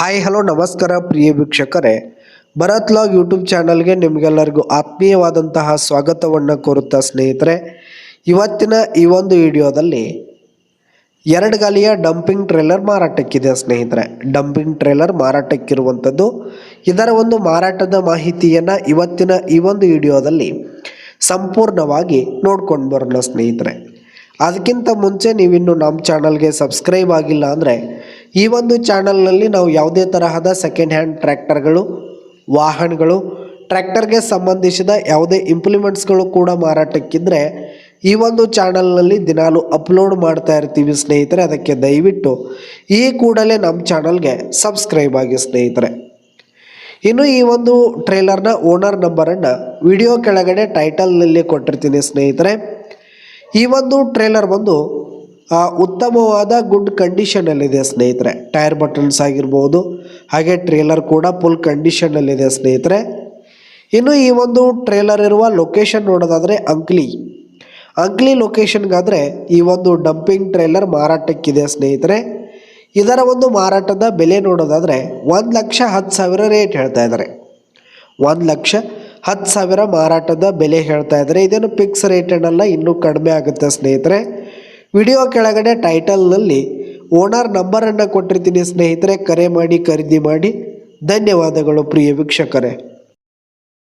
Hi, hello, ನಮಸ್ಕಾರ ಪ್ರಿಯ ವೀಕ್ಷಕರೇ. Bharat log YouTube ಚಾನಲ್ಗೆ ನಿಮಗೆಲ್ಲರಿಗೂ ಆತ್ಮೀಯವಾದಂತಹ ಸ್ವಾಗತವನ್ನು ಕೋರುತ್ತಾ ಸ್ನೇಹಿತರೆ. ಇವತ್ತಿನ ಈ ಒಂದು ವಿಡಿಯೋದಲ್ಲಿ ಎರಡು ಗಾಲಿಯ ಡಂಪಿಂಗ್ ಟ್ರೇಲರ್ ಮಾರಾಟಕ್ಕಿದೆ ಸ್ನೇಹಿತರೆ. ಡಂಪಿಂಗ್ ಟ್ರೇಲರ್ ಮಾರಾಟಕ್ಕಿರುವಂಥದ್ದು. ಇದರ ಒಂದು ಮಾರಾಟದ ಮಾಹಿತಿಯನ್ನು ಇವತ್ತಿನ ಈ ಒಂದು ವಿಡಿಯೋದಲ್ಲಿ ಸಂಪೂರ್ಣವಾಗಿ ನೋಡ್ಕೊಂಡು ಬರೋಣ ಸ್ನೇಹಿತರೆ. ಅದಕ್ಕಿಂತ ಮುಂಚೆ ನೀವಿನ್ನು ನಮ್ಮ ಚಾನಲ್ಗೆ ಸಬ್ಸ್ಕ್ರೈಬ್ ಆಗಿಲ್ಲ ಅಂದರೆ ಈ ಒಂದು ಚಾನಲ್ನಲ್ಲಿ ನಾವು ಯಾವುದೇ ತರಹದ ಸೆಕೆಂಡ್ ಹ್ಯಾಂಡ್ ಟ್ರ್ಯಾಕ್ಟರ್ಗಳು, ವಾಹನಗಳು, ಟ್ರ್ಯಾಕ್ಟರ್ಗೆ ಸಂಬಂಧಿಸಿದ ಯಾವುದೇ ಇಂಪ್ಲಿಮೆಂಟ್ಸ್ಗಳು ಕೂಡ ಮಾರಾಟಕ್ಕಿದ್ದರೆ ಈ ಒಂದು ಚಾನಲ್ನಲ್ಲಿ ದಿನಾಲು ಅಪ್ಲೋಡ್ ಮಾಡ್ತಾ ಇರ್ತೀವಿ ಸ್ನೇಹಿತರೆ. ಅದಕ್ಕೆ ದಯವಿಟ್ಟು ಈ ಕೂಡಲೇ ನಮ್ಮ ಚಾನಲ್ಗೆ ಸಬ್ಸ್ಕ್ರೈಬ್ ಆಗಿ ಸ್ನೇಹಿತರೆ. ಇನ್ನು ಈ ಒಂದು ಟ್ರೇಲರ್ನ ಓನರ್ ನಂಬರನ್ನು ವಿಡಿಯೋ ಕೆಳಗಡೆ ಟೈಟಲ್ನಲ್ಲಿ ಕೊಟ್ಟಿರ್ತೀನಿ ಸ್ನೇಹಿತರೆ. ಈ ಒಂದು ಟ್ರೇಲರ್ ಬಂದು ಉತ್ತಮವಾದ ಗುಡ್ ಕಂಡೀಷನಲ್ಲಿದೆ ಸ್ನೇಹಿತರೆ. ಟೈರ್ ಬಟನ್ಸ್ ಆಗಿರ್ಬೋದು, ಹಾಗೆ ಟ್ರೇಲರ್ ಕೂಡ ಫುಲ್ ಕಂಡೀಷನಲ್ಲಿದೆ ಸ್ನೇಹಿತರೆ. ಇನ್ನು ಈ ಒಂದು ಟ್ರೇಲರ್ ಇರುವ ಲೊಕೇಶನ್ ನೋಡೋದಾದರೆ ಅಂಕ್ಲಿ. ಅಂಕ್ಲಿ ಲೊಕೇಶನ್ಗಾದರೆ ಈ ಒಂದು ಡಂಪಿಂಗ್ ಟ್ರೇಲರ್ ಮಾರಾಟಕ್ಕಿದೆ ಸ್ನೇಹಿತರೆ. ಇದರ ಒಂದು ಮಾರಾಟದ ಬೆಲೆ ನೋಡೋದಾದರೆ ಒಂದು ಲಕ್ಷ ಹತ್ತು ಸಾವಿರ ರೇಟ್ ಹೇಳ್ತಾ ಇದ್ದಾರೆ ಒಂದು ಲಕ್ಷ ಹತ್ತು ಸಾವಿರ ಮಾರಾಟದ ಬೆಲೆ ಹೇಳ್ತಾ ಇದ್ದಾರೆ ಇದೇನು ಫಿಕ್ಸ್ ರೇಟ್ ಏನಲ್ಲ ಇನ್ನೂ ಕಡಿಮೆ ಆಗುತ್ತೆ ಸ್ನೇಹಿತರೆ. ವಿಡಿಯೋ ಕೆಳಗಡೆ ಟೈಟಲ್ನಲ್ಲಿ ಓನರ್ ನಂಬರನ್ನು ಕೊಟ್ಟಿರ್ತೀನಿ ಸ್ನೇಹಿತರೆ ಕರೆ ಮಾಡಿ ಖರೀದಿ ಮಾಡಿ. ಧನ್ಯವಾದಗಳು ಪ್ರಿಯ ವೀಕ್ಷಕರೇ.